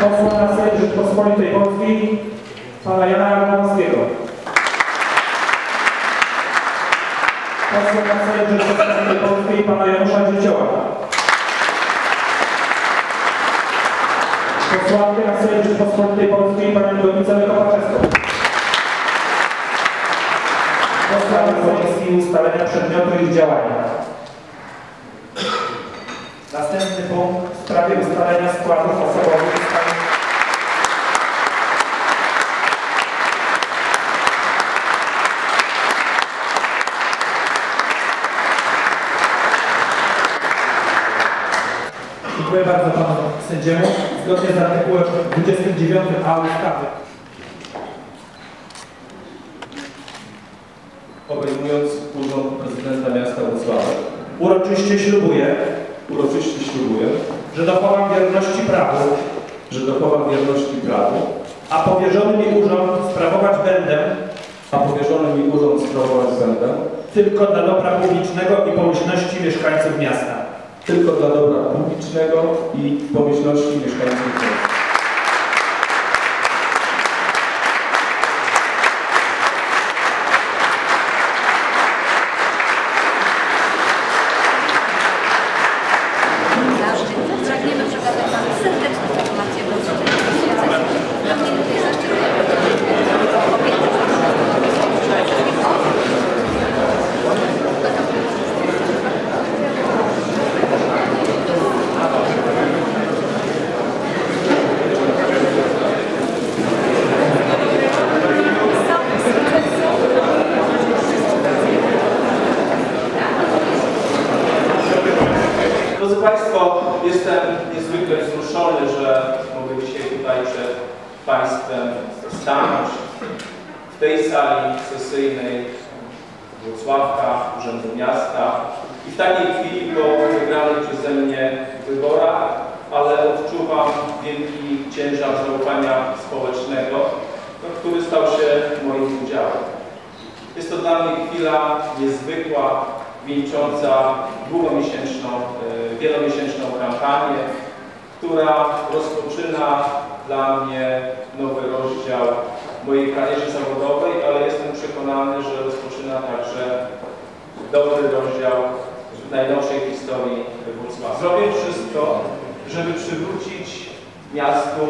Posła na Sejm Rzeczpospolitej Polskiej, pana Jana Ardanowskiego. Posła na Sejm Rzeczpospolitej Polskiej, pana Janusza Dziecioła. Posłankę na Sejm Rzeczpospolitej Polskiej, panią Donicę Kopaczewską. Posła na Komisji Ustalenia Przedmiotu ich działania. Następny punkt w sprawie ustalenia składów osobowych Dziękuję bardzo panu sędziemu. Zgodnie z artykułem 29a ustawy obejmując urząd prezydenta miasta Wrocławia. uroczyście ślubuję, Uroczyście ślubuję, że dochowam wierności prawu, że dochowam wierności prawu, a powierzony mi urząd sprawować będę a powierzony mi urząd sprawować będę tylko dla dobra publicznego i pomyślności mieszkańców miasta. Tylko dla dobra publicznego i pomyślności mieszkańców. Państwo, jestem niezwykle wzruszony, że mogę dzisiaj tutaj przed Państwem stanąć w tej sali sesyjnej Wrocławka, Urzędu Miasta i w takiej chwili po wygranych przeze mnie wyborach, ale odczuwam wielki ciężar zaufania społecznego, który stał się moim udziałem. Jest to dla mnie chwila niezwykła, wieńcząca długomiesięczną, e, wielomiesięczną kampanię, która rozpoczyna dla mnie nowy rozdział mojej karierze zawodowej, ale jestem przekonany, że rozpoczyna także dobry rozdział najnowszej historii Wrocławia. Zrobię wszystko, żeby przywrócić miastu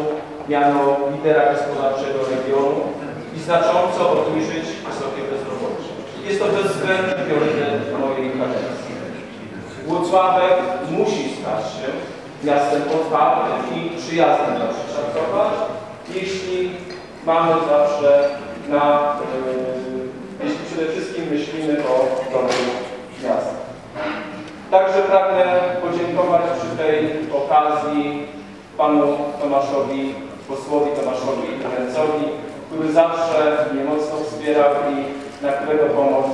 miano lidera gospodarczego regionu i znacząco obniżyć wysokie bezrobocie. Jest to bezwzględny priorytet mojej kadencji. Włocławek musi stać się miastem otwartym i przyjaznym dla Warszawa, jeśli mamy zawsze na, yy, jeśli przede wszystkim myślimy o dobru miasta. Także pragnę podziękować przy tej okazji panu Tomaszowi, posłowi Tomaszowi Ręcowi, który zawsze mnie mocno wspierał i na którego pomoc